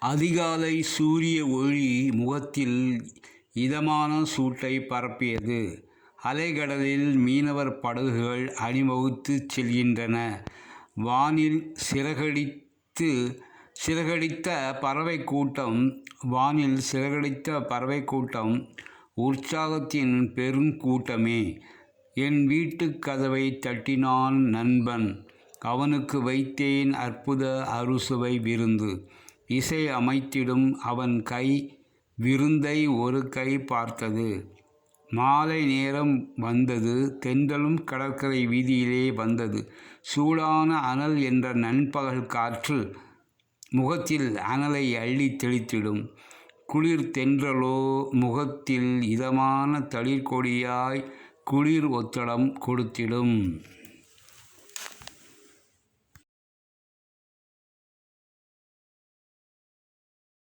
அதிகாலை சூரிய ஒளி முகத்தில் இதமான சூட்டை பரப்பியது. அலைகடலில் மீனவர் படகுகள் அணிவகுத்துச் செல்கின்றன. வானில் சிறகடித்த பறவைக் கூட்டம் வானில் சிறகடித்த பறவை கூட்டம் உற்சாகத்தின் பெருங்கூட்டமே. என் வீட்டுக் கதவை தட்டினான் நண்பன். அவனுக்கு வைத்தேன் அற்புத அறுசுவை விருந்து. இசை அமைத்திடும் அவன் கை விருந்தை ஒரு கை பார்த்தது. மாலை நேரம் வந்தது. தென்றலும் கடற்கரை வீதியிலே வந்தது. சூடான அனல் என்ற நண்பகல் காற்று முகத்தில் அனலை அள்ளித் தெளித்திடும். குளிர் தென்றலோ முகத்தில் இதமான தளிர்கொடியாய் குளிர் ஒத்தடம் கொடுத்திடும்.